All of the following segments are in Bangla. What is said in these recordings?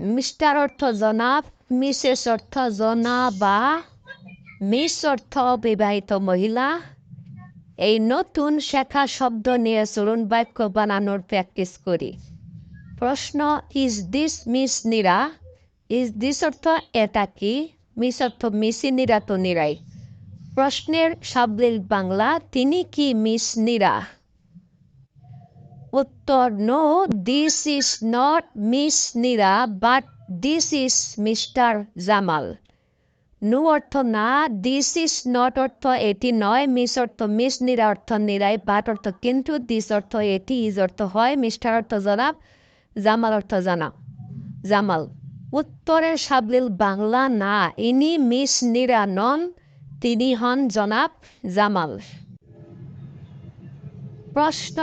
মিস্টার অর্থ জনাব, মিসেস অর্থ জনাবা, মিস অর্থ বিবাহিত মহিলা। এই নতুন শেখা শব্দ নিয়ে চলুন বাক্য বানানোর প্র্যাকটিস করি। প্রশ্ন is this miss Neera is this অর্থ এটা কি? মিস অর্থ মিসি নীরা তো নীরাই। প্রশ্নের সাবলীল বাংলা, তিনি কি মিস নীরা উত্তর no this is not miss Neera but this is mister Jamal no অর্থ না দিস ইজ নট অর্থ, এটি নয় মিস অর্থ মিস নীরা অর্থ নীরাই বাট অর্থ কিন্তু দিস অর্থ এটি ইজ অর্থ হয় মিস্টার অর্থ জনাব, জামাল অর্থ জানা জামাল, উত্তরের সাবলীল বাংলা না, ইনি মিস নীরা নন, তিনি হন জনাব জামাল। প্রশ্ন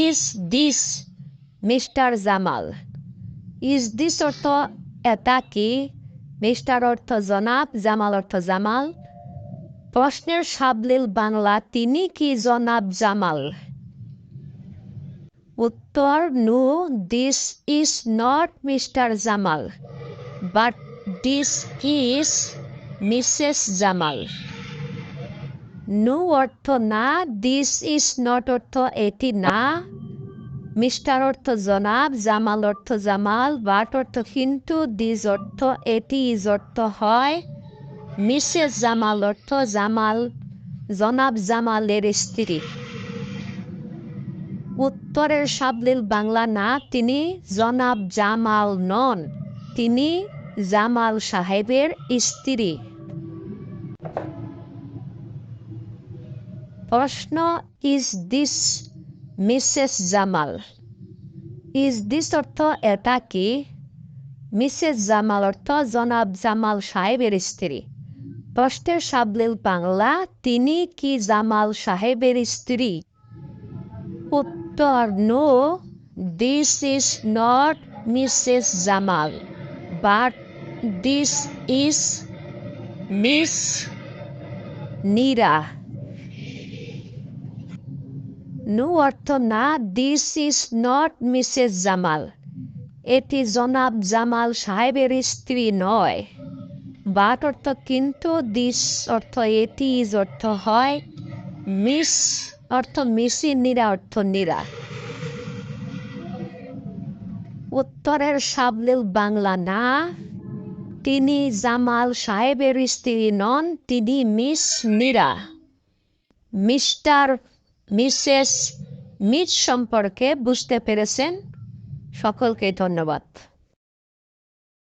is this mister Jamal is this অর্থ এটা কি? মিস্টার অর্থ জনাব জামাল অর্থ জামাল প্রশ্নের সাবলীল বাংলা, তিনি কি জনাব জামাল উত্তর no this is not mister Jamal but this is missus Jamal no অর্থ না দিস ইজ নট অর্থ, এটি না। মিস্টার অর্থ জনাব, জামাল অর্থ জামাল, বাট অর্থ কিন্তু দিস অর্থ, এটি ইজ অর্থ, হয়। মিসেস জামাল অর্থ জামাল, জনাব জামালের স্ত্রী। উত্তরের সাবলীল বাংলা না, তিনি জনাব জামাল নন, তিনি জামাল সাহেবের স্ত্রী। প্রশ্ন is this missus Jamal is this অর্থ এটা কি? মিসেস জামাল অর্থ জনাব জামাল সাহেবের স্ত্রী। প্রশ্নের সাবলীল বাংলা তিনি কি জামাল সাহেবের স্ত্রী? উত্তর no this is not missus Jamal but this is miss Neera. No অর্থ না this is not missus Jamal এটি জনাব জামাল সাহেবের স্ত্রী নয়। বাট অর্থ কিন্তু দিস অর্থ এটি ইজ অর্থ হয় মিস অর্থ মিসি নীরা অর্থ নীরা। উত্তরের সাবলীল বাংলা না, তিনি জামাল সাহেবের স্ত্রী নন, তিনি miss Neera. Mister missus meet সম্পর্কে বুঝতে পেরেছেন? সকলকে ধন্যবাদ।